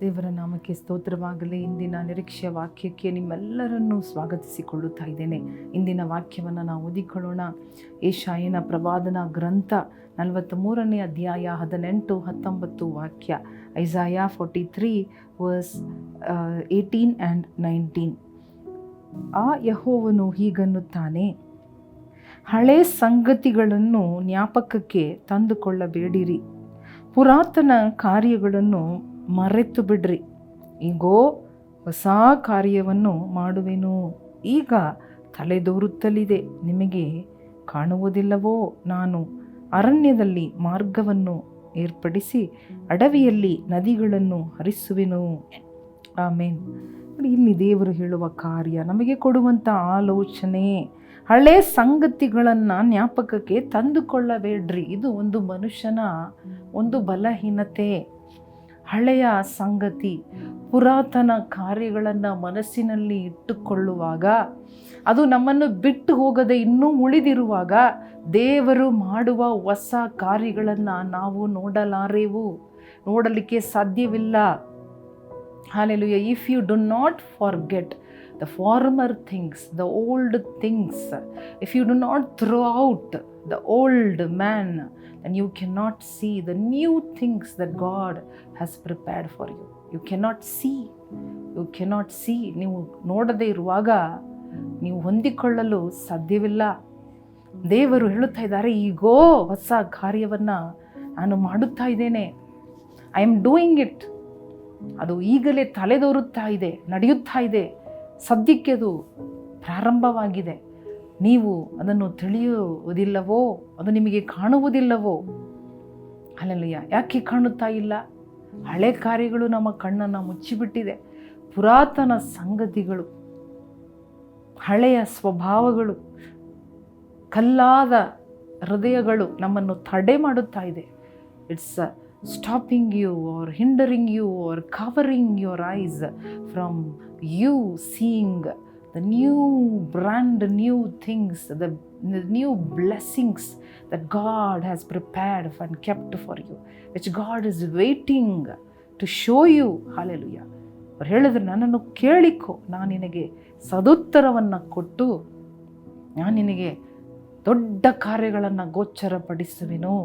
ದೇವರ ನಾಮಕ್ಕೆ ಸ್ತೋತ್ರವಾಗಲಿ. ಇಂದಿನ ನಿರೀಕ್ಷೆಯ ವಾಕ್ಯಕ್ಕೆ ನಿಮ್ಮೆಲ್ಲರನ್ನೂ ಸ್ವಾಗತಿಸಿಕೊಳ್ಳುತ್ತಾ ಇದ್ದೇನೆ. ಇಂದಿನ ವಾಕ್ಯವನ್ನು ನಾವು ಓದಿಕೊಳ್ಳೋಣ. ಏಷಾಯನ ಪ್ರವಾದನ ಗ್ರಂಥ ನಲವತ್ತ್ ಮೂರನೇ ಅಧ್ಯಾಯ ಹದಿನೆಂಟು ಹತ್ತೊಂಬತ್ತು ವಾಕ್ಯ. Isaiah forty three verse eighteen and nineteen. ಆ ಯಹೋವನು ಹೀಗನ್ನುತ್ತಾನೆ, ಹಳೆ ಸಂಗತಿಗಳನ್ನು ಜ್ಞಾಪಕಕ್ಕೆ ತಂದುಕೊಳ್ಳಬೇಡಿರಿ. ಪುರಾತನ ಕಾರ್ಯಗಳನ್ನು ಮರೆತು ಬಿಡ್ರಿ. ಈಗೋ ಹೊಸ ಕಾರ್ಯವನ್ನು ಮಾಡುವೆನು. ಈಗ ತಲೆದೋರುತ್ತಲಿದೆ. ನಿಮಗೆ ಕಾಣುವುದಿಲ್ಲವೋ ನಾನು ಅರಣ್ಯದಲ್ಲಿ ಮಾರ್ಗವನ್ನು ಏರ್ಪಡಿಸಿ ಅಡವಿಯಲ್ಲಿ ನದಿಗಳನ್ನು ಹರಿಸುವೆನು. ಆಮೇನ್. ಇಲ್ಲಿ ದೇವರು ಹೇಳುವ ಕಾರ್ಯ ನಮಗೆ ಕೊಡುವಂಥ ಆಲೋಚನೆ. ಹಳೆ ಸಂಗತಿಗಳನ್ನು ಜ್ಞಾಪಕಕ್ಕೆ ತಂದುಕೊಳ್ಳಬೇಡ್ರಿ. ಇದು ಒಂದು ಮನುಷ್ಯನ ಒಂದು ಬಲಹೀನತೆ. ಹಳೆಯ ಸಂಗತಿ, ಪುರಾತನ ಕಾರ್ಯಗಳನ್ನು ಮನಸ್ಸಿನಲ್ಲಿ ಇಟ್ಟುಕೊಳ್ಳುವಾಗ, ಅದು ನಮ್ಮನ್ನು ಬಿಟ್ಟು ಹೋಗದೆ ಇನ್ನೂ ಉಳಿದಿರುವಾಗ ದೇವರು ಮಾಡುವ ಹೊಸ ಕಾರ್ಯಗಳನ್ನು ನಾವು ನೋಡಲಾರೆವು. ನೋಡಲಿಕ್ಕೆ ಸಾಧ್ಯವಿಲ್ಲ. Hallelu If you do not forget the former things the old things if you do not throw out the old man, then you cannot see the new things that God has prepared for you. You cannot see. You cannot see ನೀವು ನೋಡದೇ ಇರುವಾಗ ನೀವು ಹೊಂದಿಕೊಳ್ಳಲು ಸಾಧ್ಯವಿಲ್ಲ. ದೇವರು ಹೇಳುತ್ತಾ ಇದ್ದಾರೆ ಈಗೋ ಹೊಸ ಕಾರ್ಯವನ್ನು ನಾನು ಮಾಡುತ್ತಾ ಇದ್ದೇನೆ. ಐ ಆಮ್ ಡೂಯಿಂಗ್ ಇಟ್ ಅದು ಈಗಲೇ ತಲೆದೋರುತ್ತಾ ಇದೆ ನಡೆಯುತ್ತಾ ಇದೆ. ಸದ್ಯಕ್ಕೆ ಅದು ಪ್ರಾರಂಭವಾಗಿದೆ. ನೀವು ಅದನ್ನು ತಿಳಿಯುವುದಿಲ್ಲವೋ, ಅದು ನಿಮಗೆ ಕಾಣುವುದಿಲ್ಲವೋ? ಅಲ್ಲಲ್ಲಯ್ಯ ಯಾಕೆ ಕಾಣುತ್ತಾ ಇಲ್ಲ? ಹಳೆ ಕಾರ್ಯಗಳು ನಮ್ಮ ಕಣ್ಣನ್ನು ಮುಚ್ಚಿಬಿಟ್ಟಿದೆ. ಪುರಾತನ ಸಂಗತಿಗಳು, ಹಳೆಯ ಸ್ವಭಾವಗಳು, ಕಲ್ಲಾದ ಹೃದಯಗಳು ನಮ್ಮನ್ನು ತಡೆ ಮಾಡುತ್ತಾ ಇದೆ. It's stopping you are hindering you are covering your eyes from you seeing the new brand new things the new blessings that God has prepared and kept for you which God is waiting to show you hallelujah ಅವ್ರು ಹೇಳಿದ್ರು, ನನ್ನನ್ನು ಕೇಳಿಕೊ. ನಾನು ನಿನಗೆ ಸದುತ್ತರವನ್ನು ಕೊಟ್ಟು, ನಾನು ನಿನಗೆ ದೊಡ್ಡ ಕಾರ್ಯಗಳನ್ನು ಗೋಚರಪಡಿಸುವೆನು.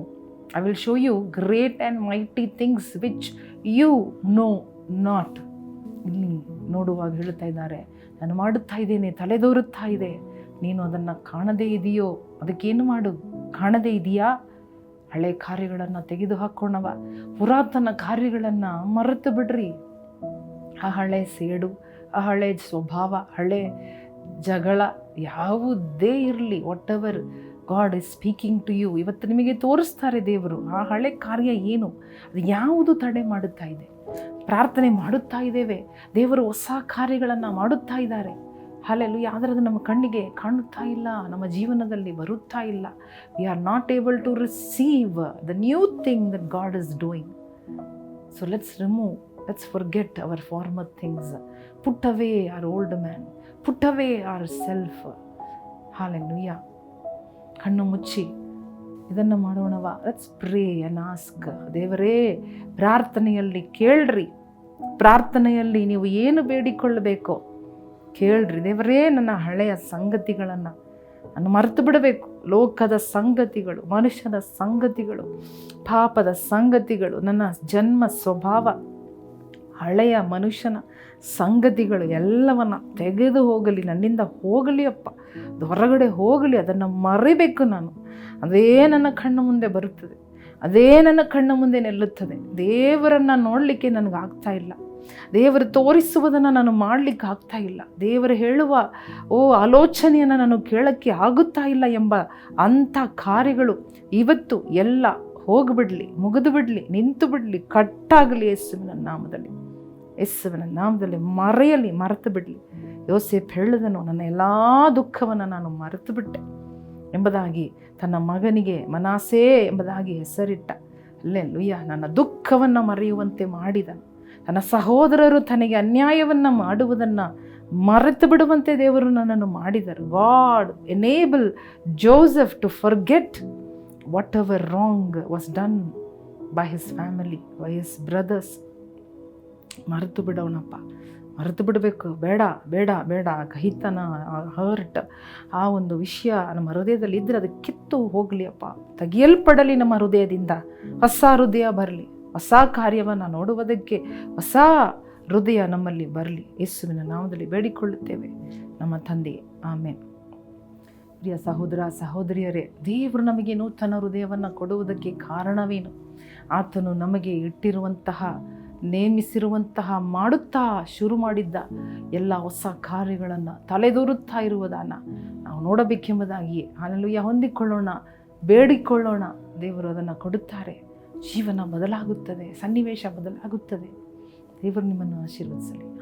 I will show you great and mighty things which you know not ಇಲ್ಲಿ ನೋಡುವಾಗ ಹೇಳ್ತಾ ಇದ್ದಾರೆ ನಾನು ಮಾಡುತ್ತಾ ಇದ್ದೇನೆ, ತಲೆದೋರುತ್ತಾ ಇದೆ. ನೀನು ಅದನ್ನು ಕಾಣದೇ ಇದೆಯೋ? ಅದಕ್ಕೇನು ಮಾಡು? ಕಾಣದೇ ಇದೆಯಾ? ಹಳೆ ಕಾರ್ಯಗಳನ್ನು ತೆಗೆದು ಹಾಕೋಣವ ಪುರಾತನ ಕಾರ್ಯಗಳನ್ನು ಮರೆತು ಬಿಡ್ರಿ. ಆ ಹಳೆ ಸೇಡು, ಆ ಹಳೆ ಸ್ವಭಾವ, ಹಳೆ ಜಗಳ ಯಾವುದೇ ಇರಲಿ whatever God is speaking to you ಇವತ್ತು ನಿಮಗೆ ತೋರಿಸ್ತಾರೆ ದೇವರು, ಆ ಹಳೆ ಕಾರ್ಯ ಏನು? ಅದು ಯಾವುದು ತಡೆ ಮಾಡುತ್ತಾ ಇದೆ? ಪ್ರಾರ್ಥನೆ ಮಾಡುತ್ತಾ ಇದ್ದೇವೆ. ದೇವರು ಹೊಸ ಕಾರ್ಯಗಳನ್ನು ಮಾಡುತ್ತಾ ಇದ್ದಾರೆ. ಹಾಲೆಲ್ಲ ಆದರೆ ಅದು ನಮ್ಮ ಕಣ್ಣಿಗೆ ಕಾಣುತ್ತಾ ಇಲ್ಲ. ನಮ್ಮ ಜೀವನದಲ್ಲಿ ಬರುತ್ತಾ ಇಲ್ಲ. We are not able to receive the new thing that God is doing so let's remove let's forget our former things put away our old man put away our self hallelujah ಕಣ್ಣು ಮುಚ್ಚಿ. ಇದನ್ನು ಮಾಡೋಣವ let's pray and ask ದೇವರೇ, ಪ್ರಾರ್ಥನೆಯಲ್ಲಿ ಕೇಳ್ರಿ. ಪ್ರಾರ್ಥನೆಯಲ್ಲಿ ನೀವು ಏನು ಬೇಡಿಕೊಳ್ಳಬೇಕೋ ಕೇಳ್ರಿ. ದೇವರೇ, ನನ್ನ ಹಳೆಯ ಸಂಗತಿಗಳನ್ನು ನಾನು ಮರೆತು ಬಿಡಬೇಕು. ಲೋಕದ ಸಂಗತಿಗಳು, ಮನುಷ್ಯನ ಸಂಗತಿಗಳು, ಪಾಪದ ಸಂಗತಿಗಳು, ನನ್ನ ಜನ್ಮ ಸ್ವಭಾವ. ಹಳೆಯ ಮನುಷ್ಯನ ಸಂಗತಿಗಳು ಎಲ್ಲವನ್ನು ತೆಗೆದು ಹೋಗಲಿ, ನನ್ನಿಂದ ಹೋಗಲಿ ಅಪ್ಪ. ಹೊರಗಡೆ ಹೋಗಲಿ, ಅದನ್ನು ಮರಿಬೇಕು ನಾನು. ಅದೇ ನನ್ನ ಕಣ್ಣು ಮುಂದೆ ಬರುತ್ತದೆ. ಅದೇ ನನ್ನ ಕಣ್ಣು ಮುಂದೆ ನಿಲ್ಲುತ್ತದೆ. ದೇವರನ್ನು ನೋಡಲಿಕ್ಕೆ ನನಗೆ ಆಗ್ತಾ ಇಲ್ಲ. ದೇವರು ತೋರಿಸುವುದನ್ನು ನಾನು ಮಾಡಲಿಕ್ಕೆ ಆಗ್ತಾ ಇಲ್ಲ. ದೇವರು ಹೇಳುವ, ಓ, ಆಲೋಚನೆಯನ್ನು ನಾನು ಕೇಳೋಕ್ಕೆ ಆಗುತ್ತಾ ಇಲ್ಲ ಎಂಬ ಅಂಥ ಕಾರ್ಯಗಳು ಇವತ್ತು ಎಲ್ಲ ಹೋಗಿಬಿಡಲಿ, ಮುಗಿದು ಬಿಡಲಿ, ನಿಂತು ಬಿಡಲಿ ಕಟ್ಟಾಗಲಿ ಯೇಸುವಿನ ನಾಮದಲ್ಲಿ. ಯೇಸುವಿನ ನಾಮದಲ್ಲಿ ಮರೆಯಲಿ ಮರೆತು ಬಿಡಲಿ ಯೋಸೆಫ್ ಹೇಳಿದನು, ನನ್ನ ಎಲ್ಲ ದುಃಖವನ್ನು ನಾನು ಮರೆತು ಬಿಟ್ಟೆ ಎಂಬುದಾಗಿ, ತನ್ನ ಮಗನಿಗೆ ಮನಾಸೇ ಎಂಬುದಾಗಿ ಹೆಸರಿಟ್ಟ. ಅಲ್ಲೇ ಲುಯ್ಯ ನನ್ನ ದುಃಖವನ್ನು ಮರೆಯುವಂತೆ ಮಾಡಿದನು. ತನ್ನ ಸಹೋದರರು ತನಗೆ ಅನ್ಯಾಯವನ್ನು ಮಾಡುವುದನ್ನು ಮರೆತು ಬಿಡುವಂತೆ ದೇವರು ನನ್ನನ್ನು ಮಾಡಿದರು. God enable Joseph to forget whatever wrong was done by his family, by his brothers. ಮರೆತು ಬಿಡೋಣಪ್ಪ. ಮರೆತು ಬಿಡಬೇಕು. ಬೇಡ ಬೇಡ ಬೇಡ. ಕಹಿತನ ಹರ್ಟ್ ಆ ಒಂದು ವಿಷಯ ನಮ್ಮ ಹೃದಯದಲ್ಲಿ ಇದ್ದರೆ ಅದು ಕಿತ್ತು ಹೋಗಲಿ ಅಪ್ಪ ತೆಗೆಯಲ್ಪಡಲಿ ನಮ್ಮ ಹೃದಯದಿಂದ. ಹೊಸ ಹೃದಯ ಬರಲಿ. ಹೊಸ ಕಾರ್ಯವನ್ನು ನೋಡುವುದಕ್ಕೆ ಹೊಸ ಹೃದಯ ನಮ್ಮಲ್ಲಿ ಬರಲಿ. ಯೇಸುವಿನ ನಾಮದಲ್ಲಿ ಬೇಡಿಕೊಳ್ಳುತ್ತೇವೆ. ನಮ್ಮ ತಂದೆ ಆಮೇಲೆ ಪ್ರಿಯ ಸಹೋದರ, ಸಹೋದರಿಯರೇ, ದೇವರು ನಮಗೆ ನೂತನ ಹೃದಯವನ್ನು ಕೊಡುವುದಕ್ಕೆ ಕಾರಣವೇನು? ಆತನು ನಮಗೆ ಇಟ್ಟಿರುವಂತಹ ನೇಮಿಸಿರುವಂತಹ ಮಾಡುತ್ತಾ ಶುರು ಮಾಡಿದ್ದ ಎಲ್ಲ ಹೊಸ ಕಾರ್ಯಗಳನ್ನು ತಲೆದೋರುತ್ತಾ ಇರುವುದನ್ನು ನಾವು ನೋಡಬೇಕೆಂಬುದಾಗಿಯೇ ಅಲ್ಲೆಲ್ಲೂಯ್ಯ ಹೊಂದಿಕೊಳ್ಳೋಣ, ಬೇಡಿಕೊಳ್ಳೋಣ. ದೇವರು ಅದನ್ನು ಕೊಡುತ್ತಾರೆ. ಜೀವನ ಬದಲಾಗುತ್ತದೆ, ಸನ್ನಿವೇಶ ಬದಲಾಗುತ್ತದೆ. ದೇವರು ನಿಮ್ಮನ್ನು ಆಶೀರ್ವದಿಸಲಿ.